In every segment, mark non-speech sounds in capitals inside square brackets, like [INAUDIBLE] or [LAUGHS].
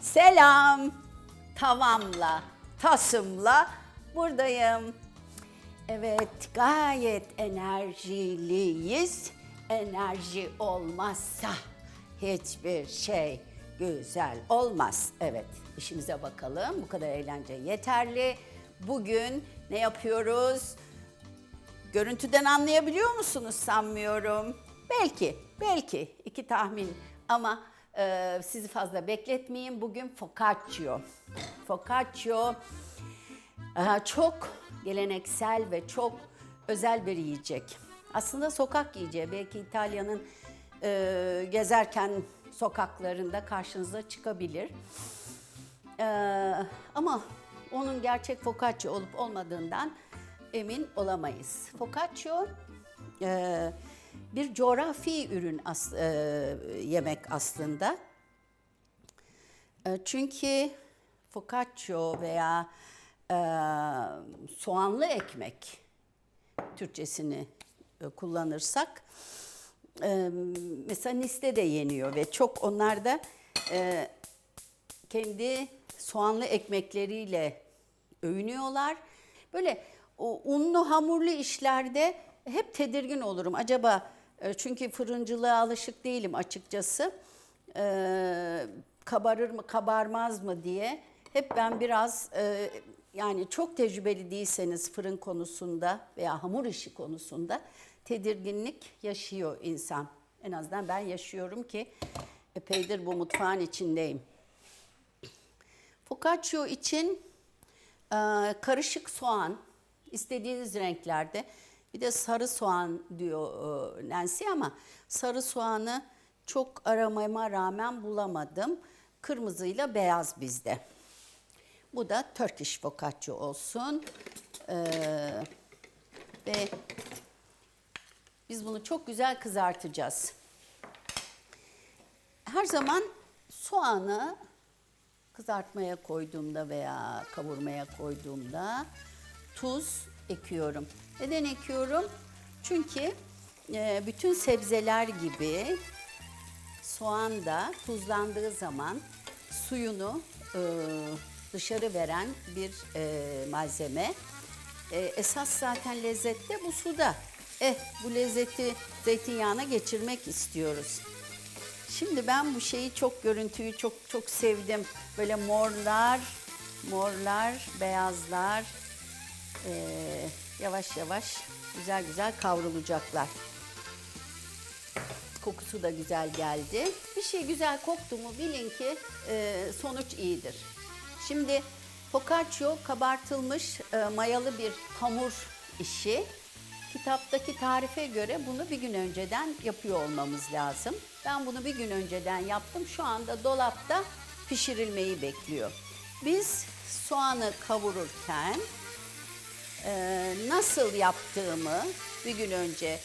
Selam. Tavamla, tasımla buradayım. Evet, gayet enerjiliyiz. Enerji olmazsa hiçbir şey güzel olmaz. Evet, işimize bakalım. Bu kadar eğlence yeterli. Bugün ne yapıyoruz? Görüntüden anlayabiliyor musunuz sanmıyorum. Belki, belki iki tahmin ama e, sizi fazla bekletmeyeyim. Bugün focaccio. Focaccio e, çok geleneksel ve çok özel bir yiyecek. Aslında sokak yiyeceği. Belki İtalya'nın e, gezerken sokaklarında karşınıza çıkabilir. Ee, ama onun gerçek focaccia olup olmadığından emin olamayız. Focaccia e, bir coğrafi ürün as- e, yemek aslında. E, çünkü focaccia veya e, soğanlı ekmek Türkçesini e, kullanırsak e, mesela Nice'de de yeniyor ve çok onlarda e, kendi soğanlı ekmekleriyle övünüyorlar. Böyle o unlu hamurlu işlerde hep tedirgin olurum. Acaba e, çünkü fırıncılığa alışık değilim açıkçası. E, kabarır mı kabarmaz mı diye hep ben biraz e, yani çok tecrübeli değilseniz fırın konusunda veya hamur işi konusunda tedirginlik yaşıyor insan. En azından ben yaşıyorum ki epeydir bu mutfağın içindeyim. Focaccia için e, karışık soğan istediğiniz renklerde bir de sarı soğan diyor e, Nancy ama sarı soğanı çok aramama rağmen bulamadım. Kırmızıyla beyaz bizde. Bu da Turkish focaccia olsun. Ee, ve biz bunu çok güzel kızartacağız. Her zaman soğanı kızartmaya koyduğumda veya kavurmaya koyduğumda tuz ekiyorum. Neden ekiyorum? Çünkü e, bütün sebzeler gibi soğan da tuzlandığı zaman suyunu e, dışarı veren bir e, malzeme. E, esas zaten lezzette bu suda. Eh bu lezzeti zeytinyağına geçirmek istiyoruz. Şimdi ben bu şeyi çok görüntüyü çok çok sevdim. Böyle morlar, morlar, beyazlar eee, yavaş yavaş güzel güzel kavrulacaklar. Kokusu da güzel geldi. Bir şey güzel koktu mu bilin ki eee, sonuç iyidir. Şimdi focaccia kabartılmış eee, mayalı bir hamur işi. Kitaptaki tarife göre bunu bir gün önceden yapıyor olmamız lazım. Ben bunu bir gün önceden yaptım. Şu anda dolapta pişirilmeyi bekliyor. Biz soğanı kavururken e, nasıl yaptığımı bir gün önce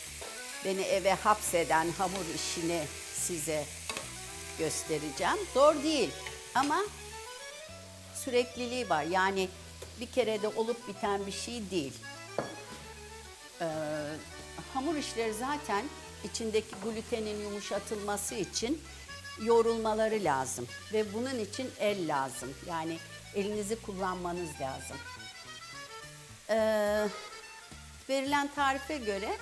beni eve hapseden hamur işini size göstereceğim. Zor değil ama sürekliliği var. Yani bir kerede olup biten bir şey değil hamur işleri zaten içindeki glutenin yumuşatılması için yoğrulmaları lazım ve bunun için el lazım. Yani elinizi kullanmanız lazım. Ee, verilen tarife göre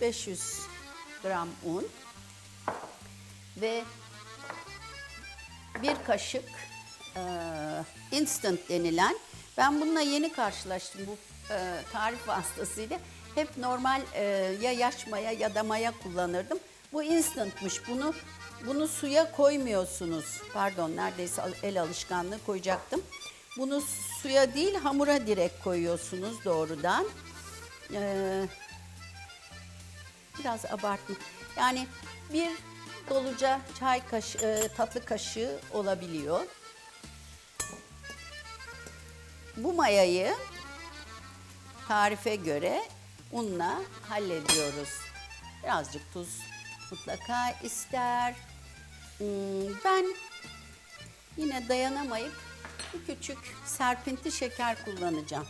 500 gram un ve bir kaşık e, instant denilen ben bununla yeni karşılaştım bu e, tarif vasıtasıyla hep normal e, ya yaş maya ya da maya kullanırdım. Bu instantmış. Bunu bunu suya koymuyorsunuz. Pardon neredeyse el alışkanlığı koyacaktım. Bunu suya değil hamura direkt koyuyorsunuz doğrudan. Ee, biraz abartma. Yani bir doluca çay kaşığı, tatlı kaşığı olabiliyor. Bu mayayı tarife göre unla hallediyoruz. Birazcık tuz mutlaka ister. Hmm, Ben yine dayanamayıp bir küçük serpinti şeker kullanacağım.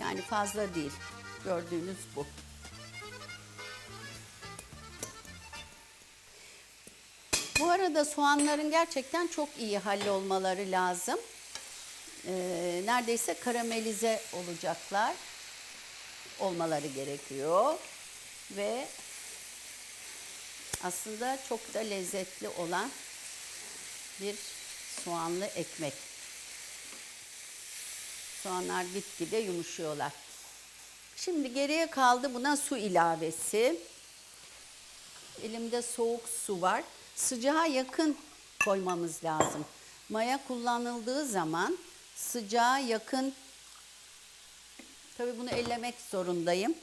Yani fazla değil. Gördüğünüz bu. Bu arada soğanların gerçekten çok iyi hallolmaları lazım. Ee, neredeyse karamelize olacaklar. Olmaları gerekiyor. Ve aslında çok da lezzetli olan bir soğanlı ekmek. Soğanlar gitgide yumuşuyorlar. Şimdi geriye kaldı buna su ilavesi. Elimde soğuk su var. Sıcağa yakın koymamız lazım. Maya kullanıldığı zaman sıcağa yakın Tabii bunu ellemek zorundayım.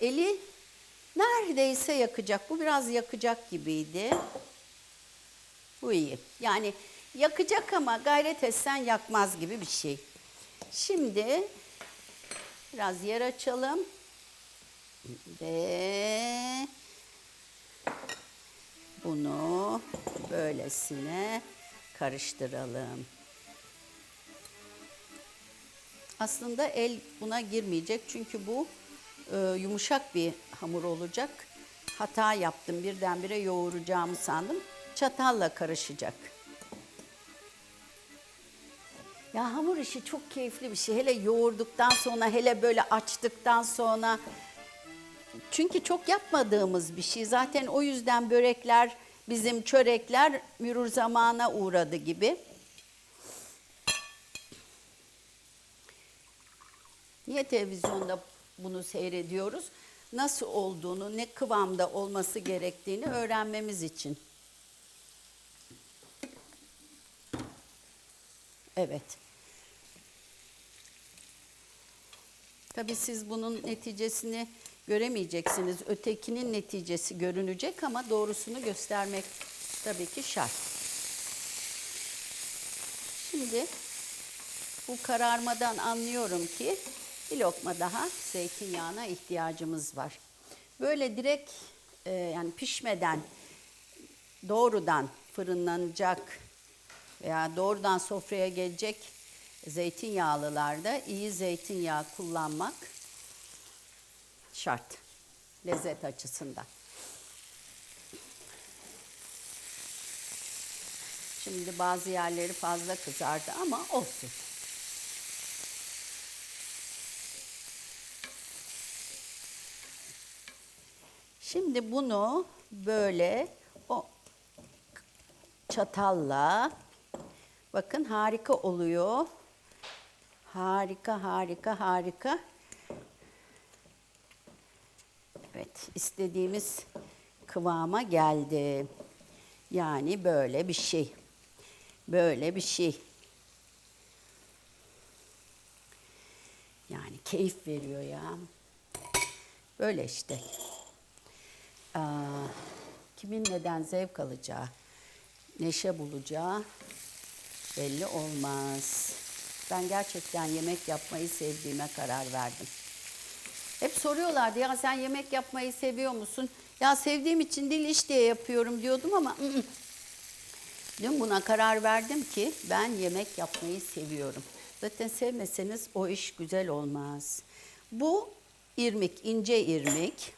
Eli neredeyse yakacak. Bu biraz yakacak gibiydi. Bu iyi. Yani yakacak ama gayret etsen yakmaz gibi bir şey. Şimdi biraz yer açalım. Ve bunu böylesine karıştıralım. Aslında el buna girmeyecek çünkü bu e, yumuşak bir hamur olacak. Hata yaptım birdenbire yoğuracağımı sandım. Çatalla karışacak. Ya hamur işi çok keyifli bir şey. Hele yoğurduktan sonra, hele böyle açtıktan sonra. Çünkü çok yapmadığımız bir şey. Zaten o yüzden börekler, bizim çörekler mürür zamana uğradı gibi. Niye televizyonda bunu seyrediyoruz? Nasıl olduğunu, ne kıvamda olması gerektiğini öğrenmemiz için. Evet. Tabii siz bunun neticesini göremeyeceksiniz. Ötekinin neticesi görünecek ama doğrusunu göstermek tabii ki şart. Şimdi bu kararmadan anlıyorum ki bir lokma daha zeytinyağına ihtiyacımız var. Böyle direkt e, yani pişmeden doğrudan fırınlanacak veya doğrudan sofraya gelecek zeytinyağlılarda iyi zeytinyağı kullanmak şart lezzet açısından. Şimdi bazı yerleri fazla kızardı ama olsun. Şimdi bunu böyle o çatalla bakın harika oluyor. Harika, harika, harika. Evet, istediğimiz kıvama geldi. Yani böyle bir şey. Böyle bir şey. Yani keyif veriyor ya. Böyle işte. Aa, kimin neden zevk alacağı, neşe bulacağı belli olmaz. Ben gerçekten yemek yapmayı sevdiğime karar verdim. Hep soruyorlardı ya sen yemek yapmayı seviyor musun? Ya sevdiğim için değil iş diye yapıyorum diyordum ama ı-ı. dün buna karar verdim ki ben yemek yapmayı seviyorum. Zaten sevmeseniz o iş güzel olmaz. Bu irmik, ince irmik.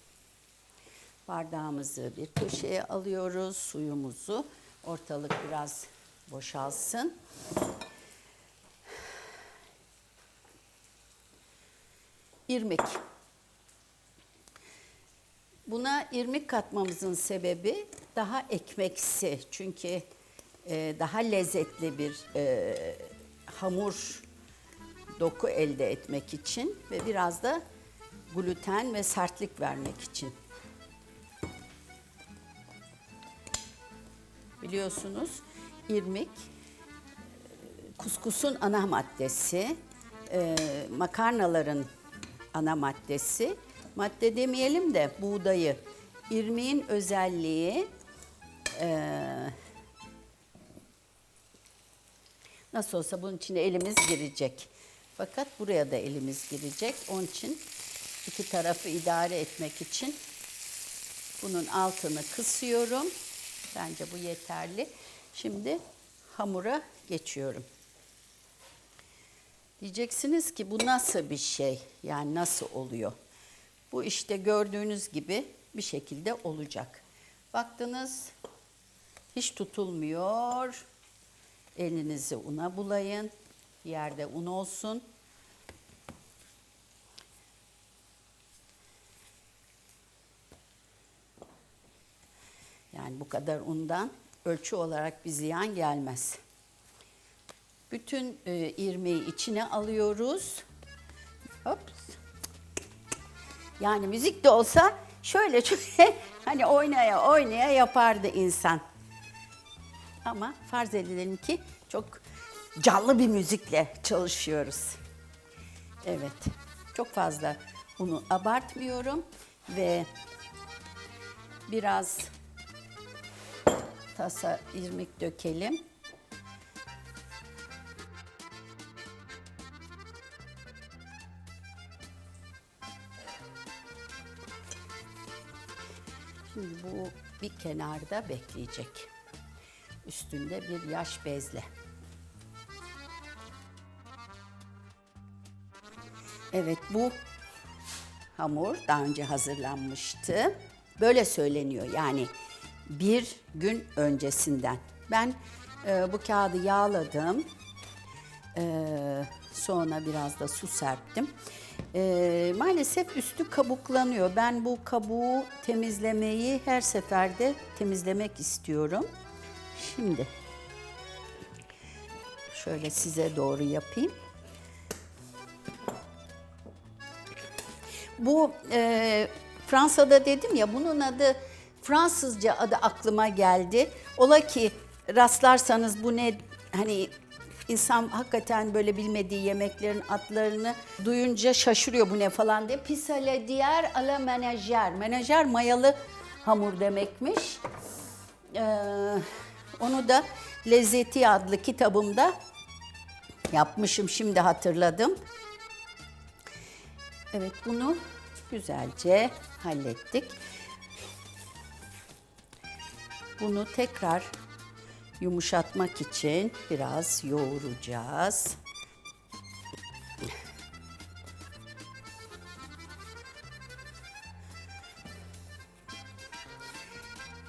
Bardağımızı bir köşeye alıyoruz, suyumuzu. Ortalık biraz boşalsın. İrmik. Buna irmik katmamızın sebebi daha ekmeksi. Çünkü e, daha lezzetli bir e, hamur doku elde etmek için ve biraz da gluten ve sertlik vermek için. Biliyorsunuz irmik kuskusun ana maddesi, e, makarnaların ana maddesi. Madde demeyelim de buğdayı. İrmiğin özelliği e, nasıl olsa bunun içine elimiz girecek. Fakat buraya da elimiz girecek. Onun için iki tarafı idare etmek için bunun altını kısıyorum. Bence bu yeterli. Şimdi hamura geçiyorum. Diyeceksiniz ki bu nasıl bir şey? Yani nasıl oluyor? Bu işte gördüğünüz gibi bir şekilde olacak. Baktınız hiç tutulmuyor. Elinizi una bulayın. Yerde un olsun. Yani bu kadar undan ölçü olarak bir ziyan gelmez. Bütün e, irmiği içine alıyoruz. Hop. Yani müzik de olsa şöyle şöyle [LAUGHS] hani oynaya oynaya yapardı insan. Ama farz edelim ki çok canlı bir müzikle çalışıyoruz. Evet. Çok fazla bunu abartmıyorum ve biraz tasa irmik dökelim. Şimdi bu bir kenarda bekleyecek. Üstünde bir yaş bezle. Evet bu hamur daha önce hazırlanmıştı. Böyle söyleniyor yani bir gün öncesinden. Ben e, bu kağıdı yağladım. E, sonra biraz da su serptim. E, maalesef üstü kabuklanıyor. Ben bu kabuğu temizlemeyi her seferde temizlemek istiyorum. Şimdi şöyle size doğru yapayım. Bu e, Fransa'da dedim ya bunun adı Fransızca adı aklıma geldi. Ola ki rastlarsanız bu ne hani insan hakikaten böyle bilmediği yemeklerin adlarını duyunca şaşırıyor bu ne falan diye. Pisale diğer ala menajer. Menajer mayalı hamur demekmiş. Ee, onu da Lezzeti adlı kitabımda yapmışım şimdi hatırladım. Evet bunu güzelce hallettik. Bunu tekrar yumuşatmak için biraz yoğuracağız.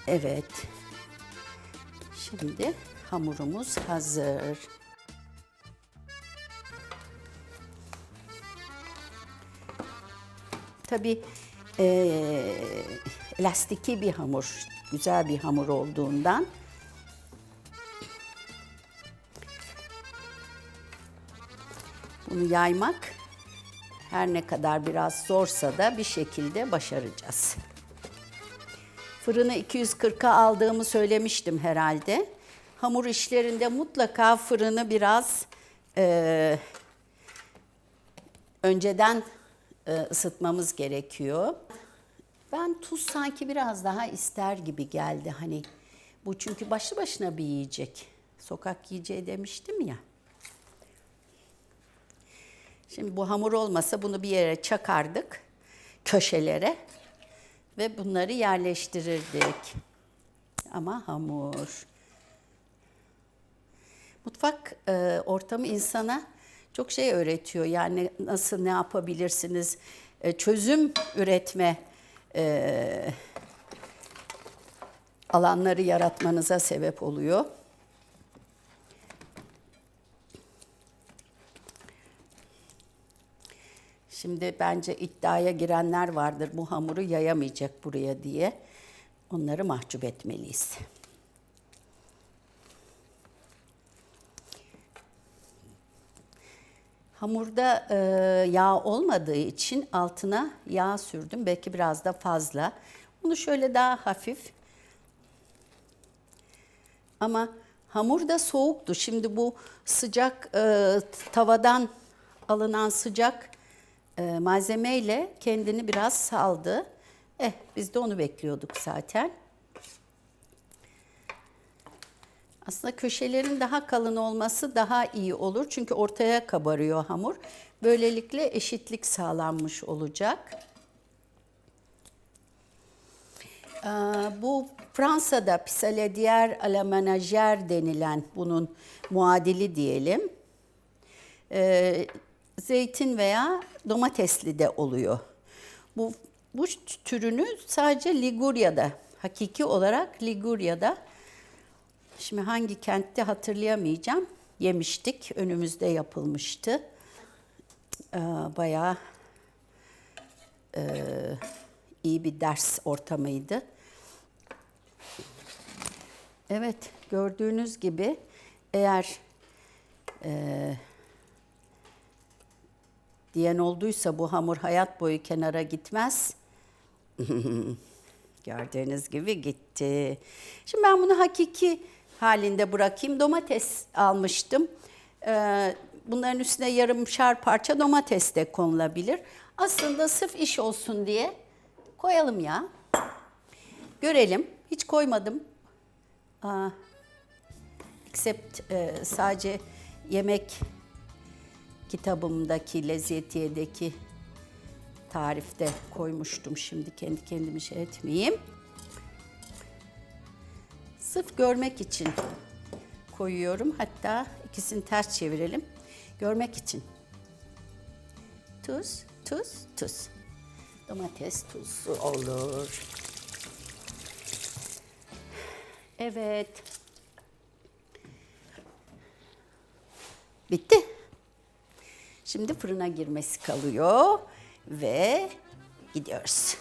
Evet. Şimdi hamurumuz hazır. Tabii eee elastiki bir hamur, güzel bir hamur olduğundan bunu yaymak her ne kadar biraz zorsa da bir şekilde başaracağız. Fırını 240'a aldığımı söylemiştim herhalde. Hamur işlerinde mutlaka fırını biraz eee, önceden e, ısıtmamız gerekiyor. Ben tuz sanki biraz daha ister gibi geldi hani. Bu çünkü başlı başına bir yiyecek. Sokak yiyeceği demiştim ya. Şimdi bu hamur olmasa bunu bir yere çakardık köşelere ve bunları yerleştirirdik. Ama hamur. Mutfak e, ortamı insana çok şey öğretiyor. Yani nasıl ne yapabilirsiniz? E, çözüm üretme e, alanları yaratmanıza sebep oluyor. Şimdi bence iddiaya girenler vardır bu hamuru yayamayacak buraya diye. Onları mahcup etmeliyiz. Hamurda e, yağ olmadığı için altına yağ sürdüm. Belki biraz da fazla. Bunu şöyle daha hafif. Ama hamur da soğuktu. Şimdi bu sıcak e, tavadan alınan sıcak e, malzemeyle kendini biraz saldı. Eh biz de onu bekliyorduk zaten. Aslında köşelerin daha kalın olması daha iyi olur. Çünkü ortaya kabarıyor hamur. Böylelikle eşitlik sağlanmış olacak. Ee, bu Fransa'da pisaladier à la ménagère denilen bunun muadili diyelim. Ee, zeytin veya domatesli de oluyor. Bu, bu türünü sadece Ligurya'da, hakiki olarak Ligurya'da şimdi hangi kentte hatırlayamayacağım, yemiştik, önümüzde yapılmıştı. Ee, bayağı e, iyi bir ders ortamıydı. Evet, gördüğünüz gibi eğer e, diyen olduysa bu hamur hayat boyu kenara gitmez. [LAUGHS] Gördüğünüz gibi gitti. Şimdi ben bunu hakiki halinde bırakayım. Domates almıştım. Ee, bunların üstüne yarımşar parça domates de konulabilir. Aslında sırf iş olsun diye koyalım ya. Görelim. Hiç koymadım. Except e, sadece yemek kitabımdaki Lezzetiye'deki tarifte koymuştum. Şimdi kendi kendimi şey etmeyeyim. Sırf görmek için koyuyorum. Hatta ikisini ters çevirelim. Görmek için. Tuz, tuz, tuz. Domates tuzlu olur. Evet. Bitti. Şimdi fırına girmesi kalıyor ve gidiyoruz.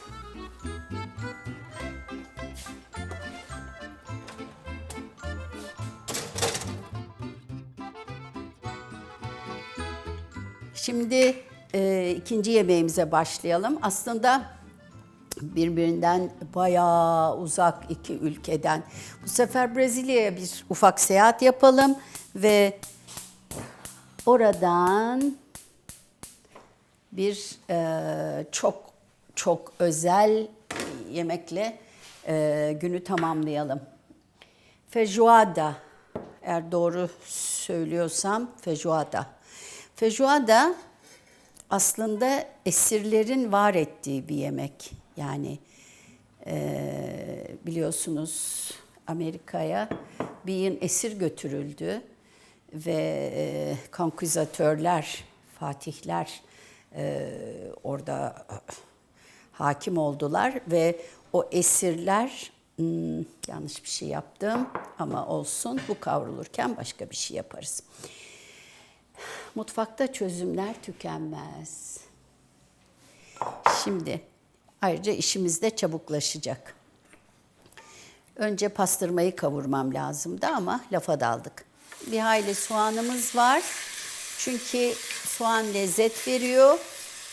Şimdi e, ikinci yemeğimize başlayalım. Aslında birbirinden bayağı uzak iki ülkeden. Bu sefer Brezilya'ya bir ufak seyahat yapalım ve oradan bir e, çok çok özel yemekle e, günü tamamlayalım. Feijoada, eğer doğru söylüyorsam feijoada. Feijoada aslında esirlerin var ettiği bir yemek. Yani e, biliyorsunuz Amerika'ya bir esir götürüldü ve e, konküzatörler, fatihler e, orada hakim oldular ve o esirler hmm, yanlış bir şey yaptım ama olsun bu kavrulurken başka bir şey yaparız. Mutfakta çözümler tükenmez. Şimdi ayrıca işimiz de çabuklaşacak. Önce pastırmayı kavurmam lazımdı ama lafa daldık. Bir hayli soğanımız var. Çünkü soğan lezzet veriyor.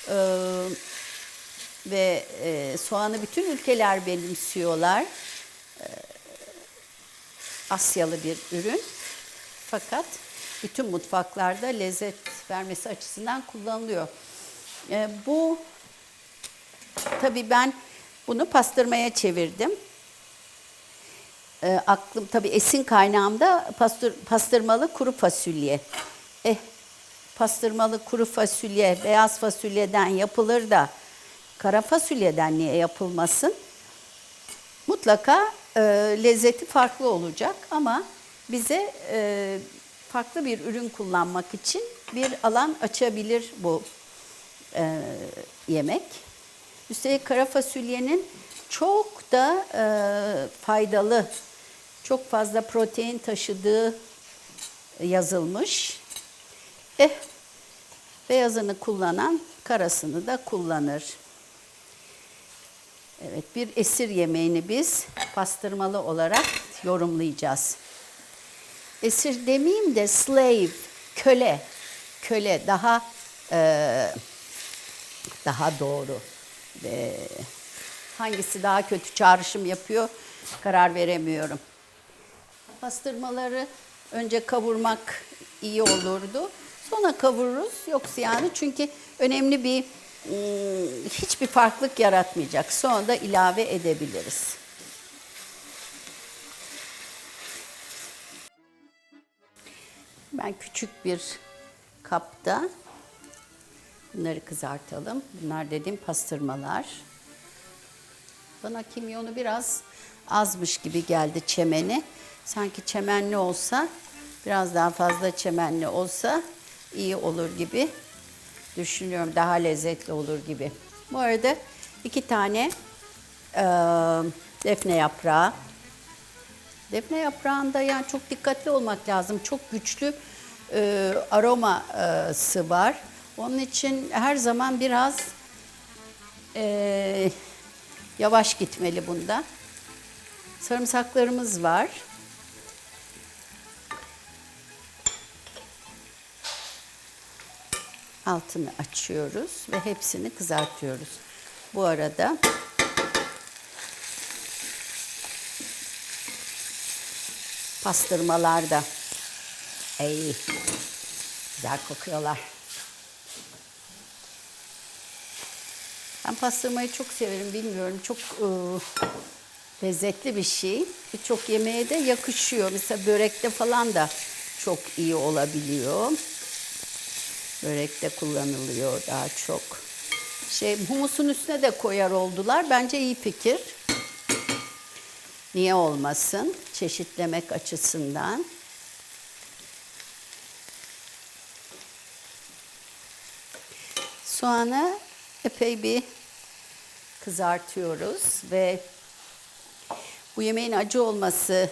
Ee, ve e, soğanı bütün ülkeler benimsiyorlar. Ee, Asyalı bir ürün. Fakat bütün mutfaklarda lezzet vermesi açısından kullanılıyor. Ee, bu tabii ben bunu pastırmaya çevirdim. Ee, aklım tabii esin kaynağımda pastır, pastırmalı kuru fasulye. Eh pastırmalı kuru fasulye beyaz fasulyeden yapılır da kara fasulyeden niye yapılmasın? Mutlaka e, lezzeti farklı olacak ama bize e, farklı bir ürün kullanmak için bir alan açabilir bu e, yemek. Üstelik kara fasulyenin çok da e, faydalı, çok fazla protein taşıdığı yazılmış. Eh, beyazını kullanan karasını da kullanır. Evet, bir esir yemeğini biz pastırmalı olarak yorumlayacağız. Esir demeyeyim de slave, köle, köle daha e, daha doğru. Ve hangisi daha kötü çağrışım yapıyor karar veremiyorum. Pastırmaları önce kavurmak iyi olurdu. Sonra kavururuz yoksa yani çünkü önemli bir ım, hiçbir farklılık yaratmayacak. Sonra da ilave edebiliriz. Ben küçük bir kapta bunları kızartalım. Bunlar dediğim pastırmalar. Bana kimyonu biraz azmış gibi geldi çemeni. Sanki çemenli olsa, biraz daha fazla çemenli olsa iyi olur gibi düşünüyorum. Daha lezzetli olur gibi. Bu arada iki tane eee, defne yaprağı. Defne yaprağında yani çok dikkatli olmak lazım. Çok güçlü e, aroması var. Onun için her zaman biraz e, yavaş gitmeli bunda. Sarımsaklarımız var. Altını açıyoruz ve hepsini kızartıyoruz. Bu arada pastırmalar da ey güzel kokuyorlar. Ben pastırmayı çok severim bilmiyorum. Çok e, lezzetli bir şey. Birçok yemeğe de yakışıyor. Mesela börekte falan da çok iyi olabiliyor. Börekte kullanılıyor daha çok. Şey humusun üstüne de koyar oldular. Bence iyi fikir. Niye olmasın? Çeşitlemek açısından. Soğanı epey bir kızartıyoruz ve bu yemeğin acı olması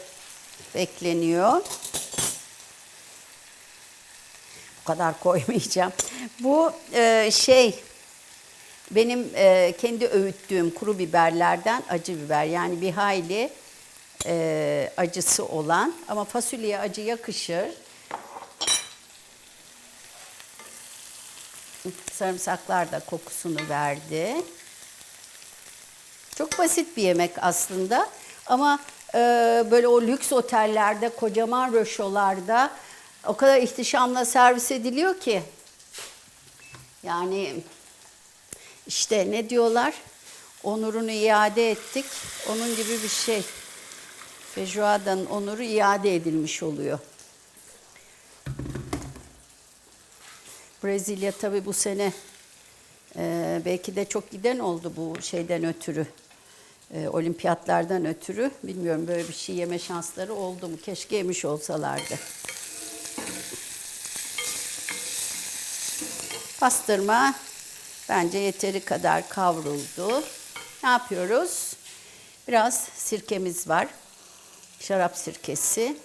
bekleniyor. Bu kadar koymayacağım. Bu e, şey benim e, kendi öğüttüğüm kuru biberlerden acı biber. Yani bir hayli e, acısı olan ama fasulyeye acı yakışır. Sarımsaklar da kokusunu verdi. Çok basit bir yemek aslında ama e, böyle o lüks otellerde, kocaman röşolarda o kadar ihtişamla servis ediliyor ki. Yani işte ne diyorlar? Onurunu iade ettik. Onun gibi bir şey. Feijoada'nın onuru iade edilmiş oluyor. Brezilya tabii bu sene e, belki de çok giden oldu bu şeyden ötürü. E, olimpiyatlardan ötürü. Bilmiyorum böyle bir şey yeme şansları oldu mu? Keşke yemiş olsalardı. Pastırma bence yeteri kadar kavruldu. Ne yapıyoruz? Biraz sirkemiz var. Şarap sirkesi.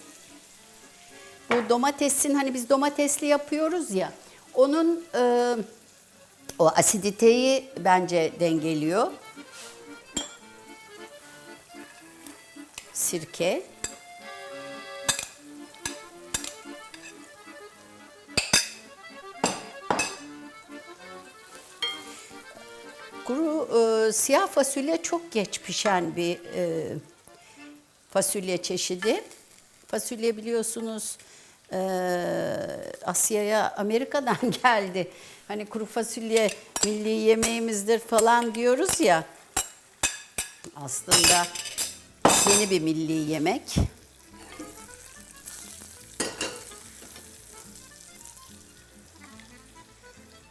Bu domatesin hani biz domatesli yapıyoruz ya. Onun e, o asiditeyi bence dengeliyor. Sirke. Kuru e, siyah fasulye çok geç pişen bir e, fasulye çeşidi. Fasulye biliyorsunuz e, Asya'ya Amerika'dan [LAUGHS] geldi. Hani kuru fasulye milli yemeğimizdir falan diyoruz ya. Aslında yeni bir milli yemek.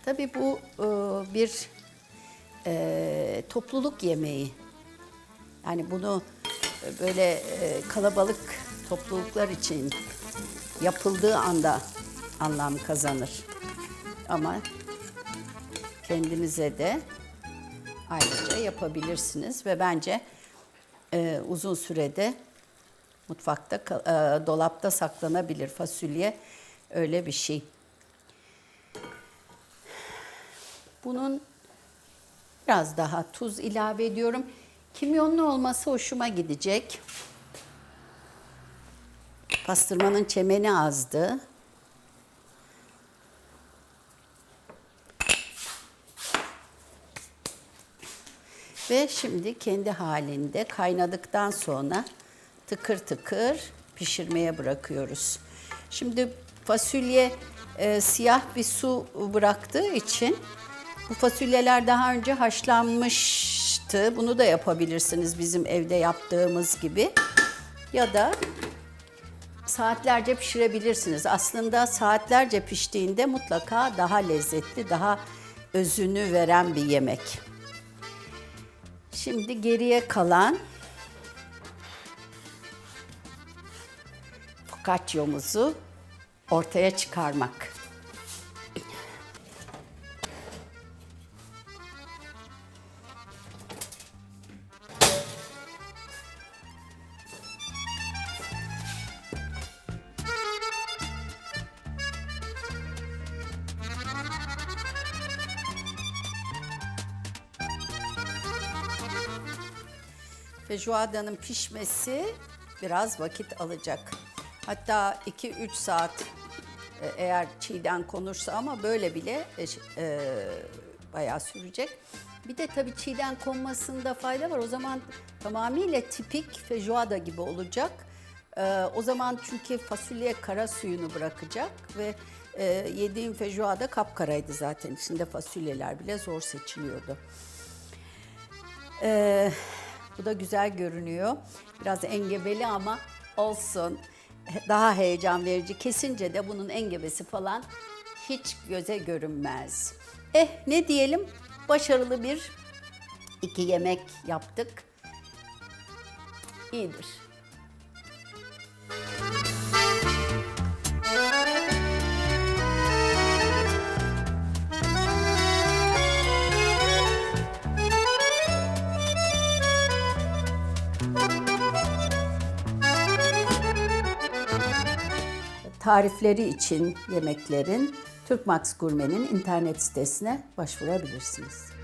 Tabii bu e, bir e, topluluk yemeği. Yani bunu böyle e, kalabalık topluluklar için yapıldığı anda anlam kazanır. Ama kendinize de ayrıca yapabilirsiniz ve bence e, uzun sürede mutfakta, e, dolapta saklanabilir fasulye öyle bir şey. Bunun biraz daha tuz ilave ediyorum. Kimyonlu olması hoşuma gidecek. Pastırmanın çemeni azdı. Ve şimdi kendi halinde kaynadıktan sonra tıkır tıkır pişirmeye bırakıyoruz. Şimdi fasulye e, siyah bir su bıraktığı için bu fasulyeler daha önce haşlanmıştı. Bunu da yapabilirsiniz bizim evde yaptığımız gibi. Ya da saatlerce pişirebilirsiniz. Aslında saatlerce piştiğinde mutlaka daha lezzetli, daha özünü veren bir yemek. Şimdi geriye kalan focaccia'muzu ortaya çıkarmak. Feijoada'nın pişmesi biraz vakit alacak. Hatta 2-3 saat e, eğer çiğden konursa ama böyle bile e, e, bayağı sürecek. Bir de tabii çiğden konmasında fayda var. O zaman tamamıyla tipik feijoada gibi olacak. E, o zaman çünkü fasulye kara suyunu bırakacak ve e, yediğim feijoada kapkaraydı zaten. İçinde fasulyeler bile zor seçiliyordu. Ee, bu da güzel görünüyor. Biraz engebeli ama olsun. Daha heyecan verici. Kesince de bunun engebesi falan hiç göze görünmez. Eh ne diyelim? Başarılı bir iki yemek yaptık. İyidir. Tarifleri için yemeklerin Türkmax Gurme'nin internet sitesine başvurabilirsiniz.